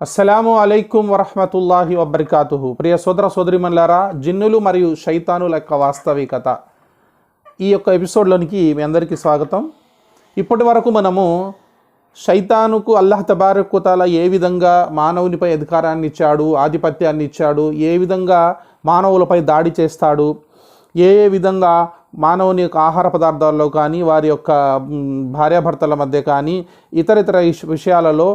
అస్సలాము అలైకుం వరహమతుల్లాహి వబర్కాతుహు. ప్రియ సోదర సోదరిమన్లారా జిన్నులు మరియు శైతానుల యొక్క వాస్తవికత. ఈ యొక్క ఎపిసోడ్లోనికి మీ అందరికీ స్వాగతం. ఇప్పటి వరకు మనము శైతానుకు అల్లాహ్ తబారకుతాల ఏ విధంగా మానవునిపై అధికారాన్ని ఇచ్చాడు ఆధిపత్యాన్ని ఇచ్చాడు ఏ విధంగా మానవులపై దాడి చేస్తాడు ఏ ఏ విధంగా మానవుని యొక్క ఆహార పదార్థాల్లో కానీ వారి యొక్క భార్యాభర్తల మధ్య కానీ ఇతర ఇతర విషయాలలో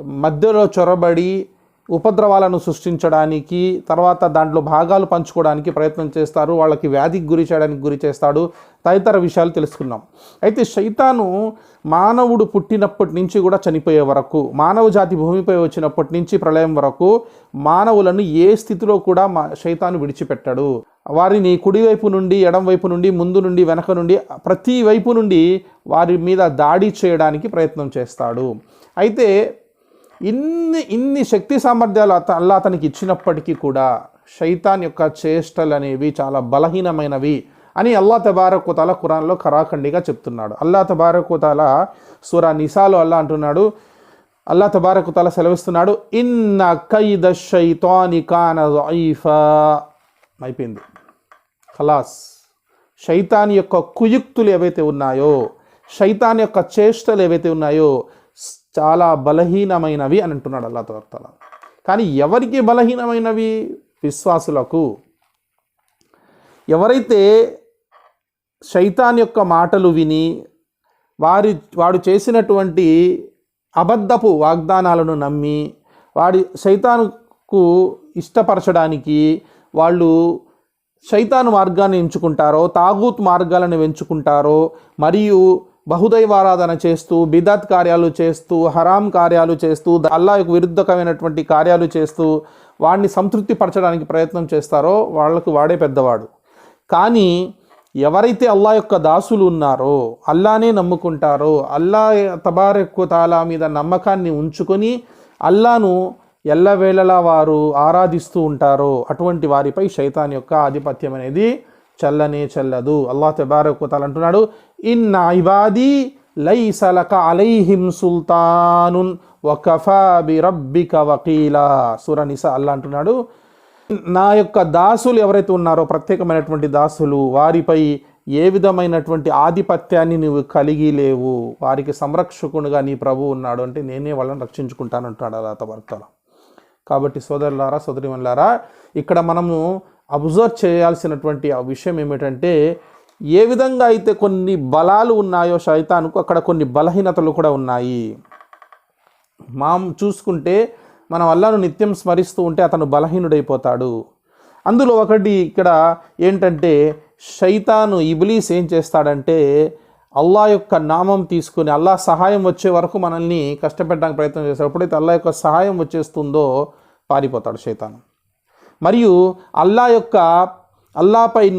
మధ్యలో చొరబడి ఉపద్రవాలను సృష్టించడానికి తర్వాత దాంట్లో భాగాలు పంచుకోవడానికి ప్రయత్నం చేస్తారు. వాళ్ళకి వ్యాధికి గురి చేయడానికి గురి చేస్తాడు. తదితర విషయాలు తెలుసుకున్నాం అయితే శైతాను మానవుడు పుట్టినప్పటి నుంచి కూడా చనిపోయే వరకు మానవ జాతి భూమిపై వచ్చినప్పటి నుంచి ప్రళయం వరకు మానవులను ఏ స్థితిలో కూడా మా శైతాను విడిచిపెట్టాడు. వారిని కుడివైపు నుండి ఎడం వైపు నుండి ముందు నుండి వెనక నుండి ప్రతి వైపు నుండి వారి మీద దాడి చేయడానికి ప్రయత్నం చేస్తాడు. అయితే ఇన్ని ఇన్ని శక్తి సామర్థ్యాలు అత అల్లా అతనికి ఇచ్చినప్పటికీ కూడా శైతాన్ యొక్క చేష్టలు అనేవి చాలా బలహీనమైనవి అని అల్లా తబారకుతాల ఖురాన్లో ఖరాఖండిగా చెప్తున్నాడు. అల్లా తబారకుతాల సురా నిసాలో అల్లా అంటున్నాడు. అల్లా తబారకుతాల సెలవిస్తున్నాడు ఇన్న కైద శైతాని కాన అయిపోయింది. ఖలాస్. శైతాన్ యొక్క కుయుక్తులు ఏవైతే ఉన్నాయో శైతాన్ యొక్క చేష్టలు ఏవైతే ఉన్నాయో చాలా బలహీనమైనవి అని అంటున్నాడు అల్లా తబారకుతాల కానీ ఎవరికి బలహీనమైనవి? విశ్వాసులకు. ఎవరైతే శైతాన్ యొక్క మాటలు విని వారి వాడు చేసినటువంటి అబద్ధపు వాగ్దానాలను నమ్మి వాడి శైతానుకు ఇష్టపరచడానికి వాళ్ళు శైతాను మార్గాన్ని ఎంచుకుంటారో తాగూత్ మార్గాలను ఎంచుకుంటారో మరియు బహుదైవారాధన చేస్తూ బిదత్ కార్యాలు చేస్తూ హరాం కార్యాలు చేస్తూ అల్లాహకు విరుద్ధకమైనటువంటి కార్యాలు చేస్తూ వాడిని సంతృప్తి పరచడానికి ప్రయత్నం చేస్తారో వాళ్ళకు వాడే పెద్దవాడు. కానీ ఎవరైతే అల్లా యొక్క దాసులు ఉన్నారో అల్లానే నమ్ముకుంటారో అల్లా తబారెక్కు తాలా మీద నమ్మకాన్ని ఉంచుకొని అల్లాను ఎల్లవేళలా వారు ఆరాధిస్తూ ఉంటారో అటువంటి వారిపై శైతాన్ యొక్క ఆధిపత్యం అనేది చల్లనే చల్లదు. అల్లా తబారెక్కు అంటున్నాడు ఇన్న ఇబాదీ లైసలక అలైహిం సుల్తానున్ వకఫా బి రబ్బిక వకీలా సురనిస అల్లా అంటున్నాడు. నా యొక్క దాసులు ఎవరైతే ఉన్నారో ప్రత్యేకమైనటువంటి దాసులు వారిపై ఏ విధమైనటువంటి ఆధిపత్యాన్ని నువ్వు కలిగి లేవు వారికి సంరక్షకునిగా నీ ప్రభు ఉన్నాడు అంటే నేనే వాళ్ళని రక్షించుకుంటాను అంటాడు అలా భర్తలో కాబట్టి సోదరులారా సోదరిమన్లారా ఇక్కడ మనము అబ్జర్వ్ చేయాల్సినటువంటి ఆ విషయం ఏమిటంటే ఏ విధంగా అయితే కొన్ని బలాలు ఉన్నాయో శైతానుకు అక్కడ కొన్ని బలహీనతలు కూడా ఉన్నాయి. మాం చూసుకుంటే మనం అల్లాను నిత్యం స్మరిస్తూ ఉంటే అతను బలహీనుడైపోతాడు. అందులో ఒకటి ఇక్కడ ఏంటంటే శైతాను ఇబ్లీస్ ఏం చేస్తాడంటే అల్లా యొక్క నామం తీసుకుని అల్లా సహాయం వచ్చే వరకు మనల్ని కష్టపెట్టడానికి ప్రయత్నం చేస్తాడు. ఎప్పుడైతే అల్లా యొక్క సహాయం వచ్చేస్తుందో పారిపోతాడు శైతాను. మరియు అల్లా యొక్క అల్లాపై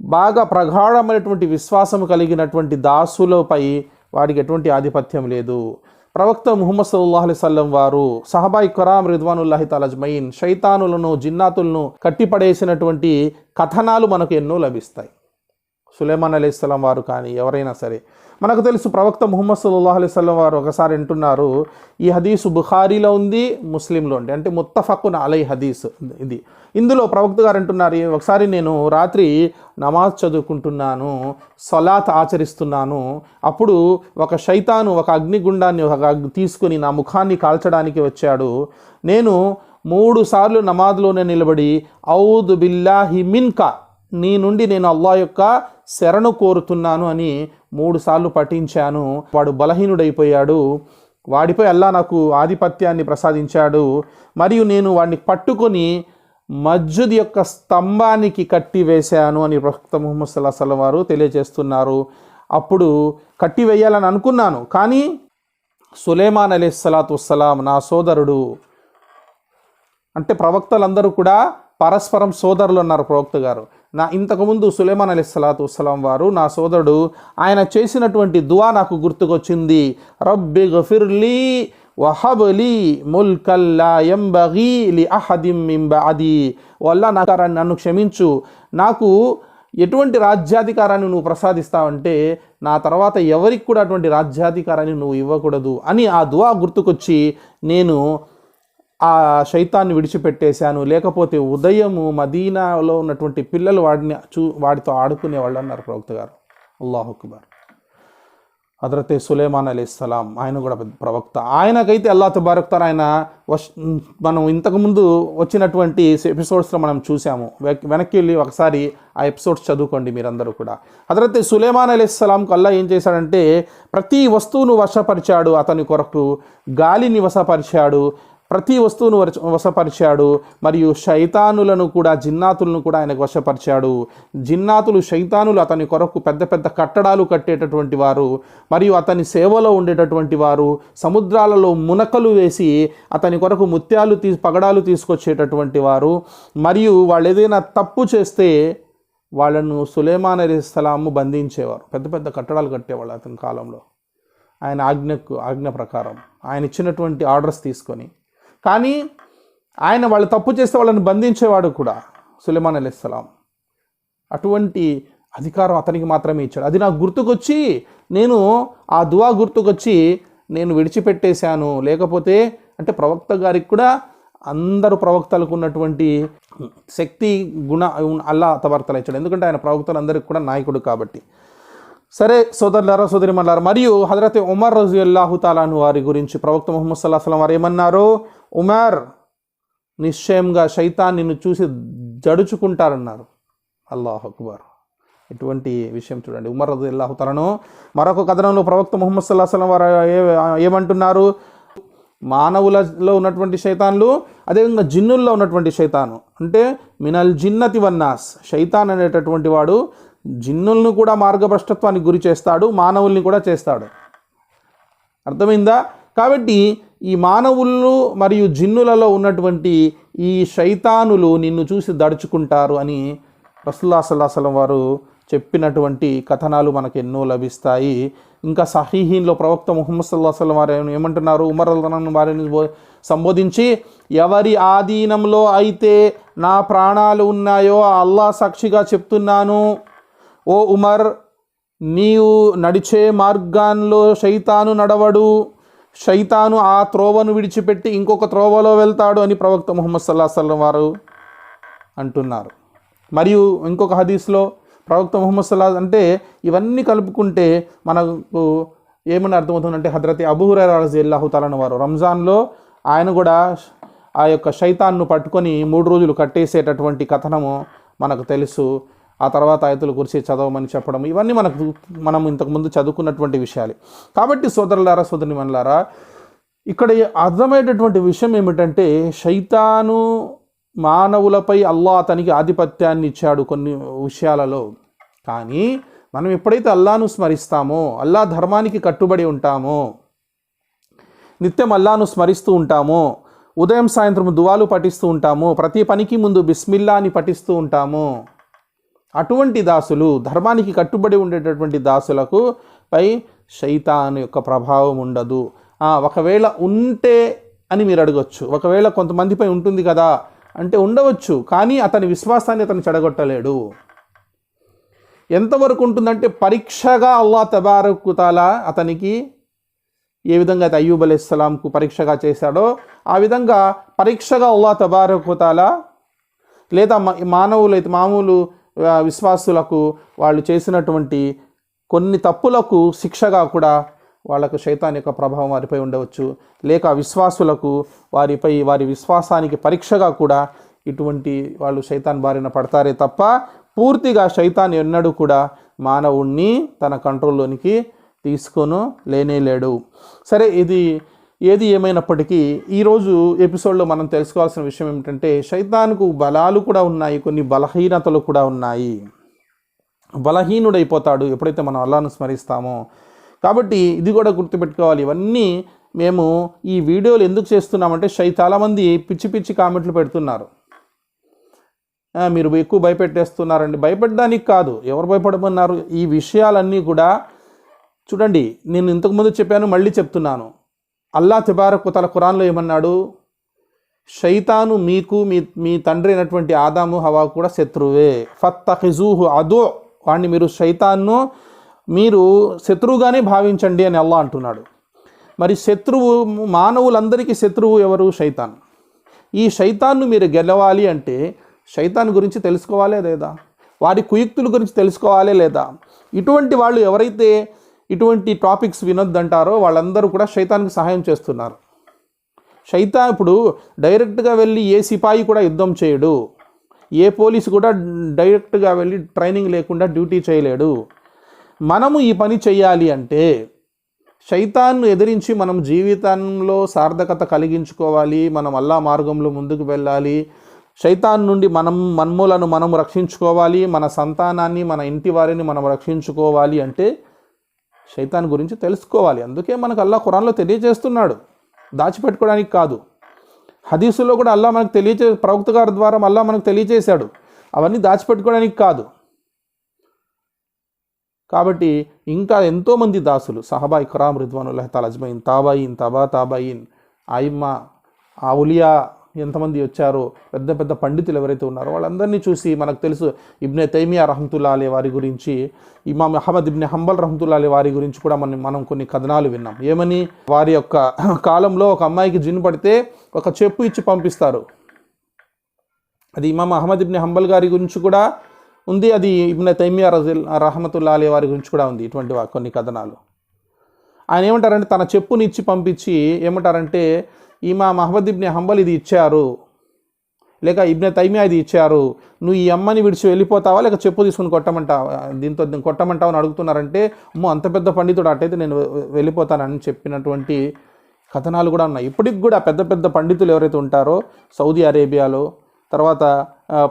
బాగా ప్రగాఢమైనటువంటి విశ్వాసం కలిగినటువంటి దాసులపై వాడికి ఎటువంటి ఆధిపత్యం లేదు. ప్రవక్త ముహమ్మద్ సల్లాహ్ అలైవల్లం వారు సహబాయి ఖరాం రిద్వానుల్లాహి తలజ్మయిన్ శైతానులను జిన్నాతులను కట్టిపడేసినటువంటి కథనాలు మనకు ఎన్నో లభిస్తాయి. సులేమాన్ అలీస్లం వారు కానీ ఎవరైనా సరే. మనకు తెలుసు ప్రవక్త ముహమ్మద్ సల్లాహ్ అలైవల్లం వారు ఒకసారి అంటున్నారు ఈ హదీసు బుఖారీలో ఉంది ముస్లింలో ఉంది. అంటే ముత్తఫకున్ అలై హదీస్ ఇది. ఇందులో ప్రవక్త గారు అంటున్నారు ఒకసారి నేను రాత్రి నమాజ్ చదువుకుంటున్నాను సలాత్ ఆచరిస్తున్నాను అప్పుడు ఒక శైతాను ఒక అగ్నిగుండాన్ని ఒక తీసుకుని నా ముఖాన్ని కాల్చడానికి వచ్చాడు. నేను మూడు సార్లు నమాజ్లోనే నిలబడి ఔద్ బిల్లాహి మిన్కా నీ నుండి నేను అల్లా యొక్క శరణు కోరుతున్నాను అని మూడుసార్లు పఠించాను. వాడు బలహీనుడైపోయాడు. వాడిపై అల్లా నాకు ఆధిపత్యాన్ని ప్రసాదించాడు. మరియు నేను వాడిని పట్టుకొని మస్జిద్ యొక్క స్తంభానికి కట్టివేశాను అని ప్రవక్త ముహమ్మద్ సల్లా సల్లం వారు తెలియజేస్తున్నారు. అప్పుడు కట్టి వేయాలని అనుకున్నాను. కానీ సులేమాన్ అలీ సలాత్ వస్సలాం నా సోదరుడు అంటే ప్రవక్తలందరూ కూడా పరస్పరం సోదరులు అన్నారు ప్రవక్త గారు. నా ఇంతకుముందు సులేమాన్ అలీ సలాతు వసలాం వారు నా సోదరుడు ఆయన చేసినటువంటి దువా నాకు గుర్తుకొచ్చింది. రబ్బి గఫిర్లీ వహబలి ముల్కల్లా ఎంబగీ లి అహదిం అది వల్ల నాకు నన్ను క్షమించు. నాకు ఎటువంటి రాజ్యాధికారాన్ని నువ్వు ప్రసాదిస్తావంటే నా తర్వాత ఎవరికి కూడా అటువంటి రాజ్యాధికారాన్ని నువ్వు ఇవ్వకూడదు అని ఆ దువా గుర్తుకొచ్చి నేను ఆ శైతాన్ని విడిచిపెట్టేశాను. లేకపోతే ఉదయము మదీనాలో ఉన్నటువంటి పిల్లలు వాడిని చూ వాడితో ఆడుకునే వాళ్ళు అన్నారు ప్రవక్త గారు. అల్లాహ్ అక్బర్. హజరతే సులేమాన్ అలీ ఇస్లాం ఆయన కూడా పెద్ద ప్రవక్త. ఆయనకైతే అల్లా తబారక్తార్ ఆయన వష్ మనం ఇంతకుముందు వచ్చినటువంటి ఎపిసోడ్స్లో మనం చూసాము. వెనక్కి వెళ్ళి ఒకసారి ఆ ఎపిసోడ్స్ చదువుకోండి మీరందరూ కూడా. హజరతే సులేమాన్ అలీ ఇస్లాంకు అల్లా ఏం చేశాడంటే ప్రతి వస్తువును వశపరిచాడు. అతని కొరకు గాలిని వశపరిచాడు. ప్రతి వస్తువును వశపరిచాడు. మరియు శైతానులను కూడా జిన్నాతులను కూడా ఆయనకు వశపరిచాడు. జిన్నాతులు శైతానులు అతని కొరకు పెద్ద పెద్ద కట్టడాలు కట్టేటటువంటి వారు మరియు అతని సేవలో ఉండేటటువంటి వారు సముద్రాలలో మునకలు వేసి అతని కొరకు ముత్యాలు తీ పగడాలు తీసుకొచ్చేటటువంటి వారు. మరియు వాళ్ళు ఏదైనా తప్పు చేస్తే వాళ్ళను సులేమాన్ అలీ ఇస్లాము బంధించేవారు. పెద్ద పెద్ద కట్టడాలు కట్టేవాళ్ళు అతని కాలంలో. ఆయన ఆజ్ఞకు ఆజ్ఞ ప్రకారం. ఆయన ఇచ్చినటువంటి ఆర్డర్స్ తీసుకొని కానీ ఆయన వాళ్ళు తప్పు చేస్తే వాళ్ళని బంధించేవాడు కూడా సులేమాన్ అలీస్లాం అటువంటి అధికారం అతనికి మాత్రమే ఇచ్చాడు. అది నాకు గుర్తుకొచ్చి నేను ఆ దువా గుర్తుకొచ్చి నేను విడిచిపెట్టేశాను. లేకపోతే అంటే ప్రవక్త గారికి కూడా అందరు ప్రవక్తలకు ఉన్నటువంటి శక్తి గుణ అల్లా తవర్తలు ఇచ్చాడు. ఎందుకంటే ఆయన ప్రవక్తలందరికీ కూడా నాయకుడు కాబట్టి. సరే సోదరులారా సోదరి మల్లారా మరియు హజరత్ ఉమర్ రజు అల్లాహు తాలాను వారి గురించి ప్రవక్త ముహమ్మద్ సల్లాహ్ సలం వారు ఏమన్నారు? ఉమర్ నిశ్చయంగా శైతాన్ నిన్ను చూసి జడుచుకుంటారన్నారు. అల్లాహ్ అక్బర్. ఇటువంటి విషయం చూడండి. ఉమర్ రజు అల్లాహు తాలను మరొక కథనంలో ప్రవక్త ముహమ్మద్ సల్లాహ్ సలం వారు ఏ- ఏమంటున్నారు? మానవులలో ఉన్నటువంటి శైతాన్లు అదేవిధంగా జిన్నుల్లో ఉన్నటువంటి శైతాను. అంటే మినల్ జిన్నతి వన్నాస్ శైతాన్ అనేటటువంటి వాడు జిన్నులను కూడా మార్గభ్రష్టత్వానికి గురి చేస్తాడు మానవుల్ని కూడా చేస్తాడు. అర్థమైందా? కాబట్టి ఈ మానవులు మరియు జిన్నులలో ఉన్నటువంటి ఈ శైతానులు నిన్ను చూసి దడుచుకుంటారు అని రసుల్లా సల్లాహం వారు చెప్పినటువంటి కథనాలు మనకు ఎన్నో లభిస్తాయి. ఇంకా సహీహీన్లో ప్రవక్త ముహమ్మద్ సల్లాహ్ సల్లం వారు ఏమంటున్నారు? ఉమర్ అల్లాహ్ వారిని సంబోధించి ఎవరి ఆధీనంలో అయితే నా ప్రాణాలు ఉన్నాయో అల్లా అల్లాహ్ సాక్షిగా చెప్తున్నాను. ఓ ఉమర్ నీవు నడిచే మార్గాల్లో శైతాను నడవడు. శైతాను ఆ త్రోవను విడిచిపెట్టి ఇంకొక త్రోవలో వెళ్తాడు అని ప్రవక్త ముహమ్మద్ సల్లా సల్లం వారు అంటున్నారు. మరియు ఇంకొక హదీస్లో ప్రవక్త ముహమ్మద్ సల్లా అంటే ఇవన్నీ కలుపుకుంటే మనకు ఏమని అర్థమవుతుందంటే హద్రతి అబూహురైరా రజల్లాహు వారు రంజాన్లో ఆయన కూడా ఆ యొక్క శైతాన్ను పట్టుకొని మూడు రోజులు కట్టేసేటటువంటి కథనము మనకు తెలుసు. ఆ తర్వాత ఆయతులు కురిసి చదవమని చెప్పడం ఇవన్నీ మనకు మనం ఇంతకుముందు చదువుకున్నటువంటి విషయాలు. కాబట్టి సోదరులారా సోదరుని మనలారా ఇక్కడ అర్థమయ్యేటటువంటి విషయం ఏమిటంటే శైతాను మానవులపై అల్లా అతనికి ఆధిపత్యాన్ని ఇచ్చాడు కొన్ని విషయాలలో. కానీ మనం ఎప్పుడైతే అల్లాను స్మరిస్తామో అల్లా ధర్మానికి కట్టుబడి ఉంటామో నిత్యం అల్లాను స్మరిస్తూ ఉంటాము ఉదయం సాయంత్రం దువాలు పఠిస్తూ ఉంటాము ప్రతి పనికి ముందు బిస్మిల్లా అని పఠిస్తూ ఉంటాము అటువంటి దాసులు ధర్మానికి కట్టుబడి ఉండేటటువంటి దాసులకు పై శైతాన్ యొక్క ప్రభావం ఉండదు. ఒకవేళ ఉంటే అని మీరు అడగచ్చు. ఒకవేళ కొంతమందిపై ఉంటుంది కదా అంటే ఉండవచ్చు కానీ అతని విశ్వాసాన్ని అతను చెడగొట్టలేడు. ఎంతవరకు ఉంటుందంటే పరీక్షగా అల్లా తబారకుతాల అతనికి ఏ విధంగా అయితే అయ్యూబ్ అలైహిస్సలాంకు పరీక్షగా చేశాడో ఆ విధంగా పరీక్షగా అల్లా తబారకుతాల లేదా మానవులు అయితే మామూలు విశ్వాసులకు వాళ్ళు చేసినటువంటి కొన్ని తప్పులకు శిక్షగా కూడా వాళ్ళకు శైతాన్ యొక్క ప్రభావం వారిపై ఉండవచ్చు. లేక విశ్వాసులకు వారిపై వారి విశ్వాసానికి పరీక్షగా కూడా ఇటువంటి వాళ్ళు శైతాన్ బారిన పడతారే తప్ప పూర్తిగా శైతాన్ ఎన్నడూ కూడా మానవుణ్ణి తన కంట్రోల్లోనికి తీసుకొను లేనే లేడు. సరే ఇది ఏది ఏమైనప్పటికీ ఈరోజు ఎపిసోడ్లో మనం తెలుసుకోవాల్సిన విషయం ఏమిటంటే శైతాన్కు బలాలు కూడా ఉన్నాయి కొన్ని బలహీనతలు కూడా ఉన్నాయి. బలహీనుడైపోతాడు ఎప్పుడైతే మనం అల్లాను స్మరిస్తామో. కాబట్టి ఇది కూడా గుర్తుపెట్టుకోవాలి. ఇవన్నీ మేము ఈ వీడియోలు ఎందుకు చేస్తున్నామంటే షై చాలామంది పిచ్చి పిచ్చి కామెంట్లు పెడుతున్నారు. మీరు ఎక్కువ భయపెట్టేస్తున్నారండి. భయపెట్టడానికి కాదు ఎవరు భయపడమన్నారు? ఈ విషయాలన్నీ కూడా చూడండి నేను ఇంతకుముందు చెప్పాను మళ్ళీ చెప్తున్నాను. అల్లా తిబారకు తల ఖురాన్లో ఏమన్నాడు? శైతాను మీకు మీ మీ తండ్రి అయినటువంటి ఆదాము హవా కూడా శత్రువే. ఫత్తహిజూహు అదో వాడిని మీరు శైతాన్ను మీరు శత్రువుగానే భావించండి అని అల్లా అంటున్నాడు. మరి శత్రువు మానవులందరికీ శత్రువు ఎవరు? శైతాన్. ఈ శైతాన్ను మీరు గెలవాలి అంటే శైతాన్ గురించి తెలుసుకోవాలే లేదా? వారి కుయుక్తుల గురించి తెలుసుకోవాలే లేదా? ఇటువంటి వాళ్ళు ఎవరైతే ఇటువంటి టాపిక్స్ వినొద్దంటారో వాళ్ళందరూ కూడా శైతానికి సహాయం చేస్తున్నారు. శైతా ఇప్పుడు డైరెక్ట్గా వెళ్ళి ఏ సిపాయి కూడా యుద్ధం చేయడు. ఏ పోలీసు కూడా డైరెక్ట్గా వెళ్ళి ట్రైనింగ్ లేకుండా డ్యూటీ చేయలేడు. మనము ఈ పని చేయాలి అంటే శైతాన్ను ఎదిరించి మనం జీవితంలో సార్థకత కలిగించుకోవాలి మనం అల్లా మార్గంలో ముందుకు వెళ్ళాలి శైతాన్ నుండి మనం మన్మూలను మనం రక్షించుకోవాలి మన సంతానాన్ని మన ఇంటి వారిని మనం రక్షించుకోవాలి అంటే శైతాన్ గురించి తెలుసుకోవాలి. అందుకే మనకు అల్లా ఖురాన్లో తెలియజేస్తున్నాడు. దాచిపెట్టుకోవడానికి కాదు. హదీసులో కూడా అల్లా మనకు తెలియజే ప్రవక్త గారి ద్వారా అల్లా మనకు తెలియజేశాడు. అవన్నీ దాచిపెట్టుకోవడానికి కాదు. కాబట్టి ఇంకా ఎంతోమంది దాసులు సహబాయి ఖరాం రిద్వానుల్లాహ్ తాల్ అజ్మైన్ తాబాయిన్ తబా తాబాయిన్ ఆయిమ్మా ఆవులియా ఎంతమంది వచ్చారో పెద్ద పెద్ద పండితులు ఎవరైతే ఉన్నారో వాళ్ళందరినీ చూసి మనకు తెలుసు ఇబ్నే తైమియా రహమతుల్లా అలీ వారి గురించి ఇమామ్ అహ్మద్ ఇబ్నే హంబల్ రహమతుల్లా అలీ వారి గురించి కూడా మనం మనం కొన్ని కథనాలు విన్నాం. ఏమని? వారి యొక్క కాలంలో ఒక అమ్మాయికి జిన్ పడితే ఒక చెప్పు ఇచ్చి పంపిస్తారు. అది ఇమామ్ అహ్మద్ ఇబ్నే హంబల్ గారి గురించి కూడా ఉంది అది ఇబ్నే తైమియా రజిల్ రహమతుల్లా అలీ వారి గురించి కూడా ఉంది ఇటువంటి కొన్ని కథనాలు. ఆయన ఏమంటారంటే తన చెప్పుని ఇచ్చి పంపించి ఏమంటారంటే ఈమా మహమ్మద్ ఇబ్ని హంబల్ ఇది ఇచ్చారు. లేక ఇబ్నే తైమియా ఇది ఇచ్చారు. నువ్వు ఈ అమ్మని విడిచి వెళ్ళిపోతావా? లేక చెప్పు తీసుకుని కొట్టమంటావా? దీంతో కొట్టమంటావు అని అడుగుతున్నారంటే అమ్మో అంత పెద్ద పండితుడు అట్టయితే నేను వెళ్ళిపోతానని చెప్పినటువంటి కథనాలు కూడా ఉన్నాయి. ఇప్పటికి కూడా పెద్ద పెద్ద పండితులు ఎవరైతే ఉంటారో సౌదీ అరేబియాలో తర్వాత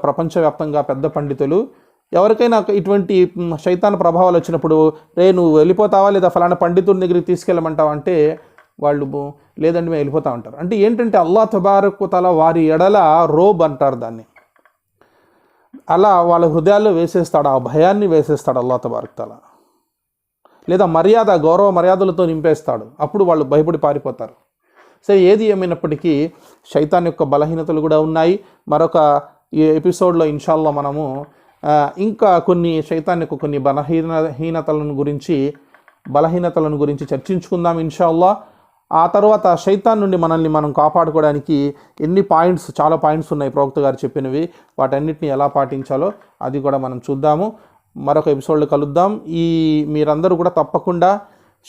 ప్రపంచవ్యాప్తంగా పెద్ద పండితులు ఎవరికైనా ఇటువంటి శైతాన్ ప్రభావాలు వచ్చినప్పుడు రే నువ్వు వెళ్ళిపోతావా? లేదా ఫలానా పండితుడి దగ్గరికి తీసుకెళ్ళమంటావు? అంటే వాళ్ళు లేదండి మేము వెళ్ళిపోతా ఉంటారు. అంటే ఏంటంటే అల్లా తబారకు తల వారి ఎడల రోబ్ అంటారు దాన్ని. అలా వాళ్ళ హృదయాల్లో వేసేస్తాడు ఆ భయాన్ని వేసేస్తాడు అల్లా తబారక్ తల. లేదా మర్యాద గౌరవ మర్యాదలతో నింపేస్తాడు. అప్పుడు వాళ్ళు భయపడి పారిపోతారు. సరే ఏది ఏమైనప్పటికీ శైతాన్ యొక్క బలహీనతలు కూడా ఉన్నాయి. మరొక ఈ ఎపిసోడ్లో ఇన్షాల్లో మనము ఇంకా కొన్ని శైతాన్ యొక్క కొన్ని బలహీన హీనతలను గురించి బలహీనతలను గురించి చర్చించుకుందాం ఇన్షాల్లా. ఆ తర్వాత శైతాన్ నుండి మనల్ని మనం కాపాడుకోవడానికి ఎన్ని పాయింట్స్ చాలా పాయింట్స్ ఉన్నాయి ప్రవక్త గారు చెప్పినవి. వాటన్నిటిని ఎలా పాటించాలో అది కూడా మనం చూద్దాము. మరొక ఎపిసోడ్లో కలుద్దాం. ఈ మీరందరూ కూడా తప్పకుండా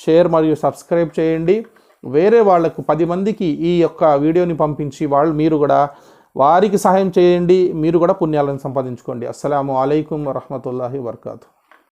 షేర్ మరియు సబ్స్క్రైబ్ చేయండి. వేరే వాళ్ళకు పది మందికి ఈ యొక్క వీడియోని పంపించి వాళ్ళు మీరు కూడా వారికి సహాయం చేయండి. మీరు కూడా పుణ్యాలను సంపాదించుకోండి. అస్సలం అయికం వరహమూల వర్కాతు.